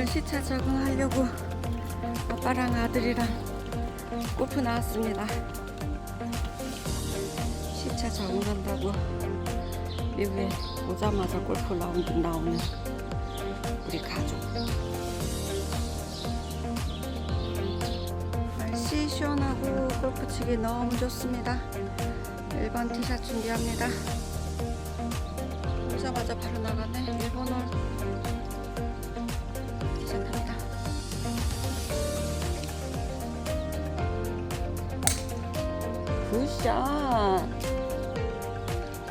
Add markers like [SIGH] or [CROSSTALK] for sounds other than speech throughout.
오늘 시차 적응하려고 아빠랑 아들이랑 골프 나왔습니다 시차 적응한다고 미국에 오자마자 골프 라운드 나오는 우리 가족. 날씨 시원하고 골프 치기 너무 좋습니다. 1번 티샷 준비합니다. 오자마자 바로 나가네. 굿샷.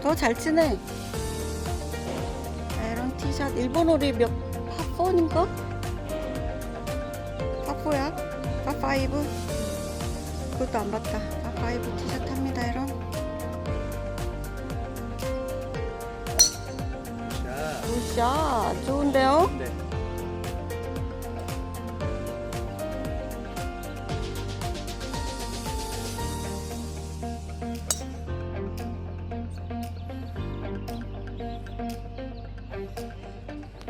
더 잘 치네. 에런 티샷 일본 홀이 몇 파4인가? 파4야? 파5? 그것도 안 봤다. 파5 티샷 합니다, 에런. 자, 굿샷. 좋은데요?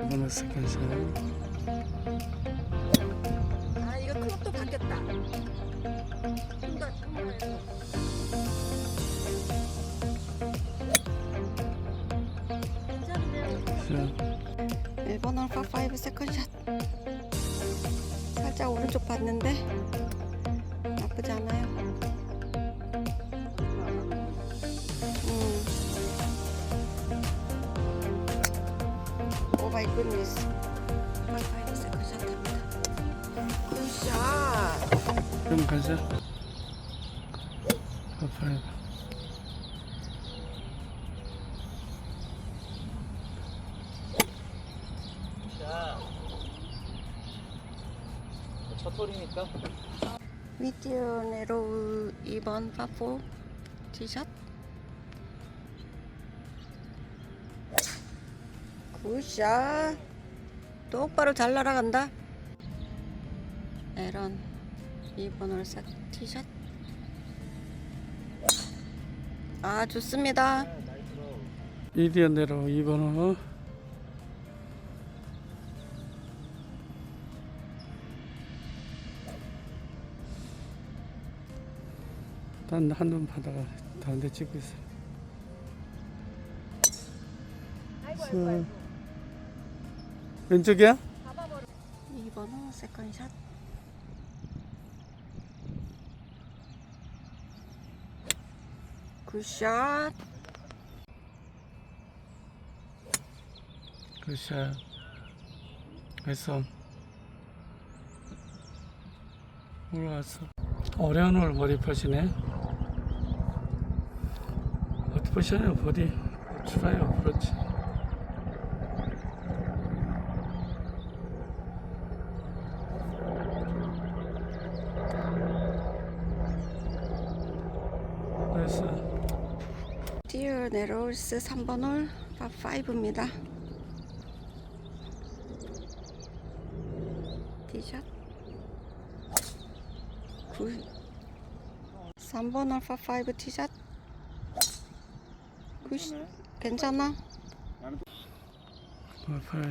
네. 이번에 세컨샷. 아, 이거 클럽도 바뀌었다. 좀더 1번 홀 파5 세컨샷 살짝 오른쪽 봤는데 그럼 가자. 첫 홀이니까. 미디어 네로우 2번 파4 티샷? 굿샷 똑바로 잘 날아간다 에런 2번 홀샷 티샷 아 좋습니다 이디언 대로 2번 호. 딴한눈 받아가 다른 데 찍고 있어. 자, 왼쪽이야? 2번 홀 세컨샷 굿샷 굿샷. 했어. 올라왔어. 어려운 홀 버디 퍼시네. 어디 퍼시네요 버디. 추가요 그렇지. 됐어. 네로울스 3번 홀 파5입니다. 티샷. 굿 3번 홀 파5 티샷. 굿 괜찮아? 파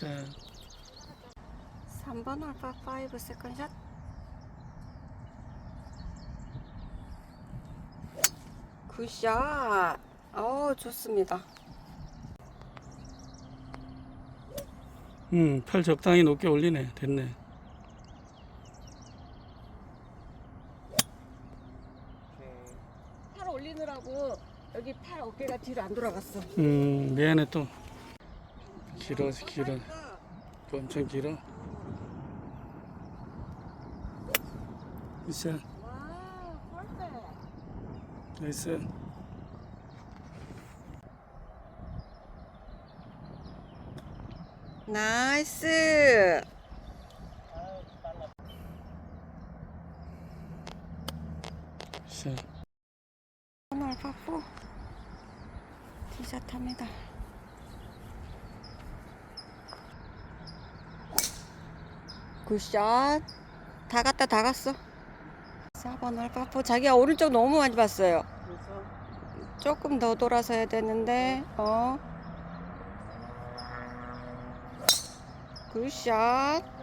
자, 3번 홀 파5 세컨샷 굿샷 어 좋습니다 음, 팔 적당히 높게 올리네. 됐네. 팔 올리느라고 여기 팔 어깨가 뒤로 안 돌아갔어 음, 미안해 또. 길어, 길어. 엄청 길어. 펄펙. 나이스. 나이스. 굿샷. 오늘 파포 티샷합니다. 굿샷. 다 갔다 다 갔어. 4번 알파포 자기가 오른쪽 너무 많이 봤어요. 조금 더 돌아서야 되는데 어. 굿샷.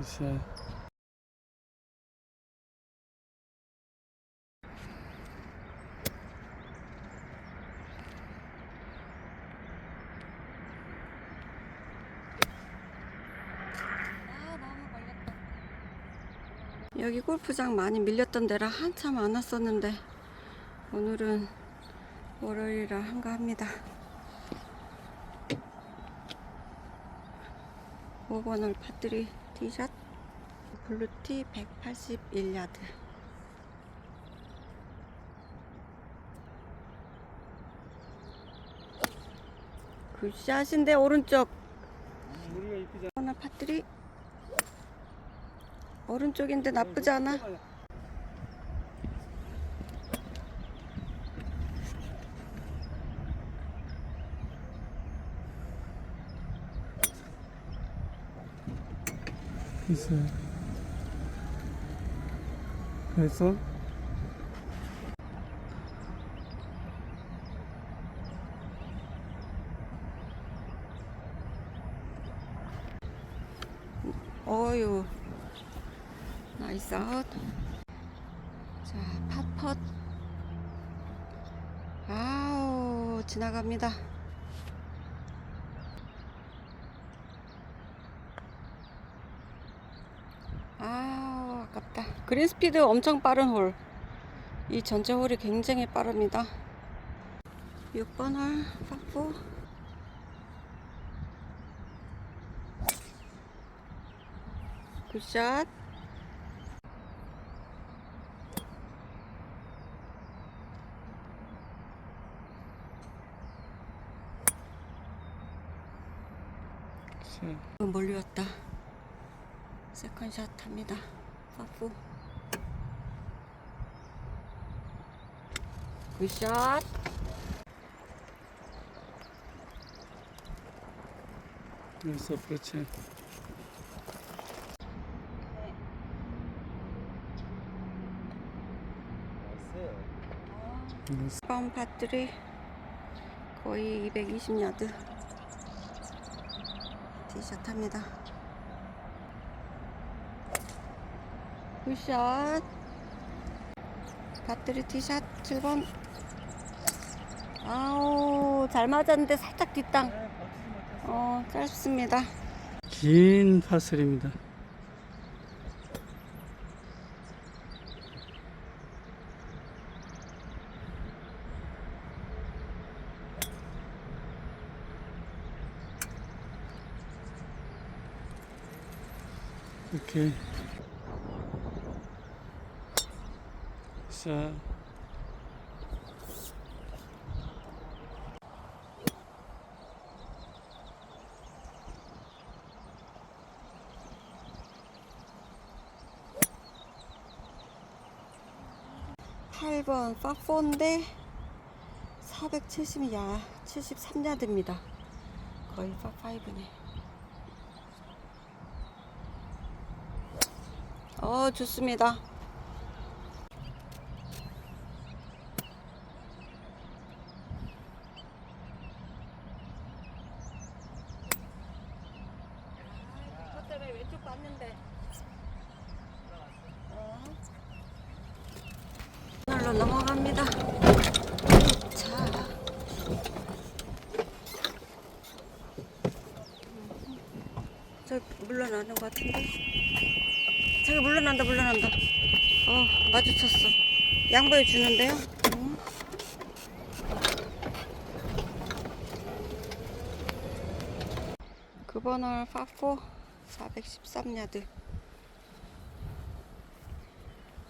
굿샷. 여기 골프장 많이 밀렸던 데라 한참 안 왔었는데 오늘은 월요일이라 한가합니다. 5번을 파뜨리 티샷 블루티 181야드. 굿샷인데 오른쪽. 오늘 파뜨리? 오른쪽인데 나쁘지 않아 굿샷. 나이스. 어유 나이스 아웃 자 팟펫 아우 지나갑니다 아우 아깝다 그린 스피드 엄청 빠른 홀 이 전체 홀이 굉장히 빠릅니다. 6번 홀 파포 굿샷. 멀리 왔다. 세컨샷 합니다 파포 굿샷 나이스. 그렇지. 번 파트리 거의 220야드 티샷 합니다 굿샷. 파트리 티샷 7번. 아우 잘 맞았는데 살짝 뒷땅. 어 짧습니다. 긴 파슬입니다. 이렇게 자 8번 파포인데 470야. 73야드입니다. 거의 파5네. 어 좋습니다 저 때문에 왼쪽 봤는데 어. 바로 넘어갑니다. 자. 저 물러나는 것 같은데? 저기 물러난다, 물러난다. 어, 마주쳤어. 양보해 주는데요? 응. 그번 홀 파포 413야드.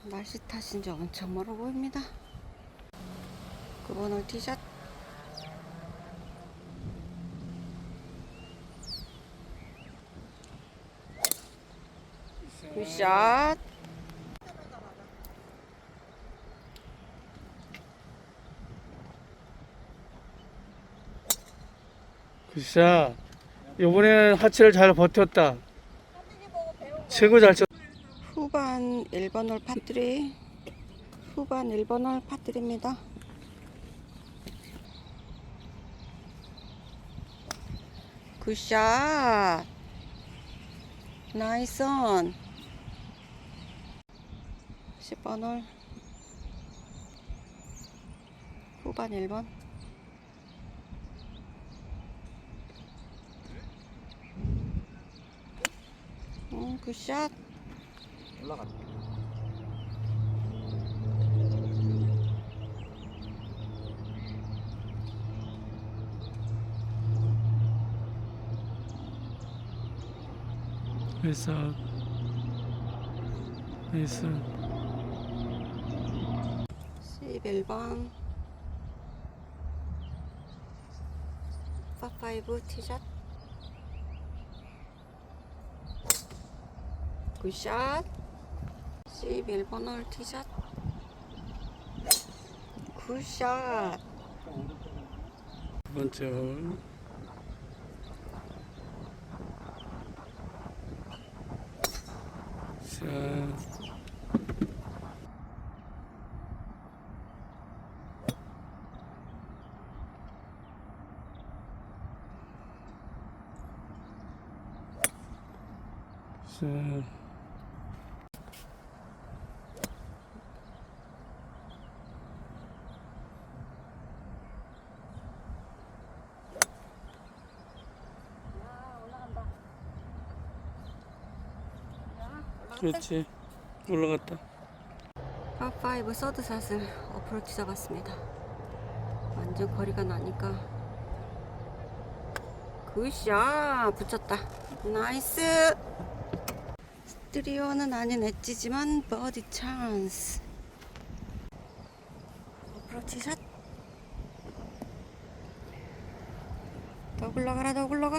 날씨 탓인지 엄청 멀어 보입니다. 그번 홀 티샷. 굿샷. 굿샷. 이번에는 하체를 잘 버텼다. 최고 잘 쳤. 후반 1번 홀 파트리 후반 1번 홀 파트리입니다 굿샷 나이스 온 10번 홀 후반 1번 음, 굿샷 나이스. 나이스. 11번 파5 티샷 굿샷 11번 홀 티샷 굿샷 두 번째 홀. 샷. 샷. 그렇지. 올라갔다. 파5 서드샷을 어프로치 잡았습니다. 완전 거리가 나니까. 굿샷 붙였다. 나이스! 스트리오는 아닌 엣지지만 버디 찬스. 어프로치 샷 더 굴러가라 더 굴러가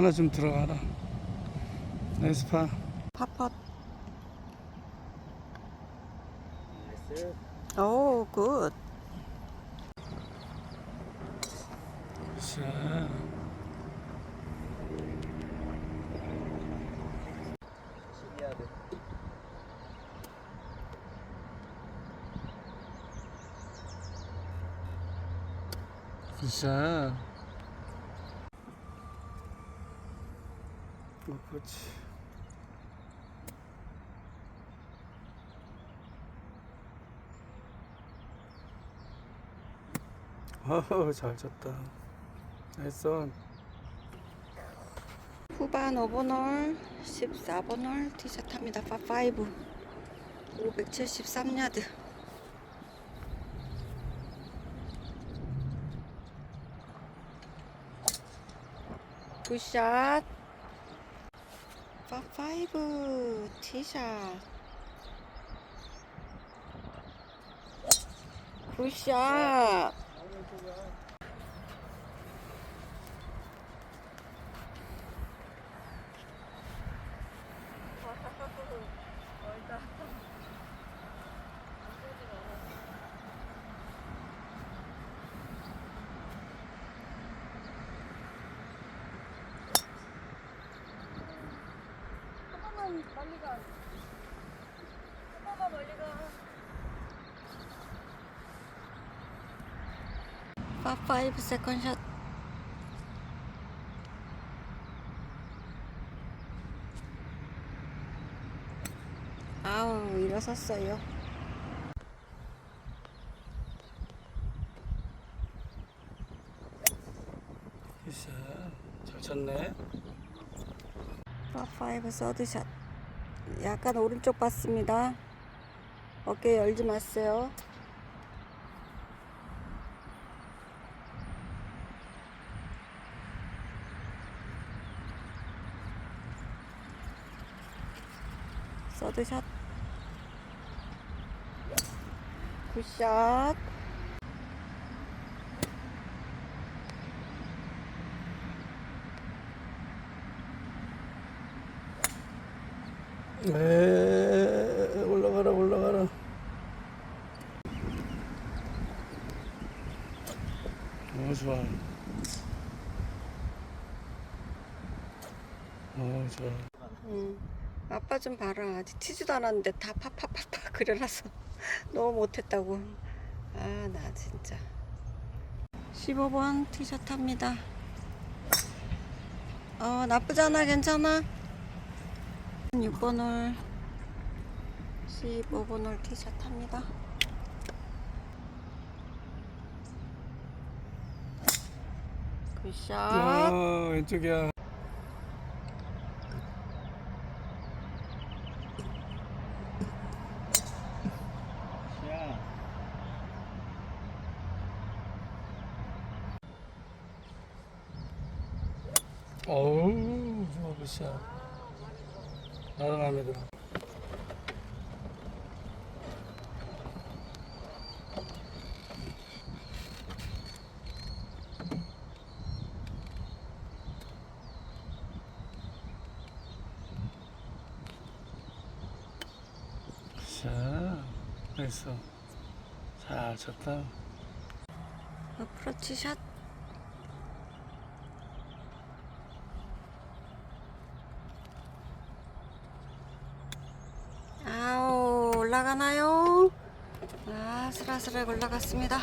하나 좀 들어가라. 나이스 파. 파펫 오 굿. 샷. 굿 샷. 어, 그렇지. 아우 잘 쳤다. 나이스 온. 후반 5번 홀 14번 홀 티샷 합니다 파5 573야드 굿샷 파5 티샷. 굿샷 가. 오빠가 멀리 가. 파파이브 세컨 샷. 아우 일어섰어요. 글쎄 잘 쳤네. 파파이브 서드샷. 약간 오른쪽 봤습니다. 어깨 열지 마세요. 서드샷. 굿샷. 에 올라가라 올라가라. 너무 좋아. 어 좋아. 응. 아빠 좀 봐라. 아직 치지도 않았는데 다 파파파파 [LAUGHS] 그려놔서 [LAUGHS] 너무 못했다고. 아, 나 진짜. 15번 티셔츠 합니다. 어, 나쁘잖아. 괜찮아. 6번 홀. 15번 홀 티셔츠 합니다. 굿샷. 아 왼쪽이야. 어우 좋아 굿샷. 나도 마음에 들어. 자, 됐어. 잘 쳤다. 어프로치 샷. 아우 올라가나요? 아 슬라슬하게 올라갔습니다.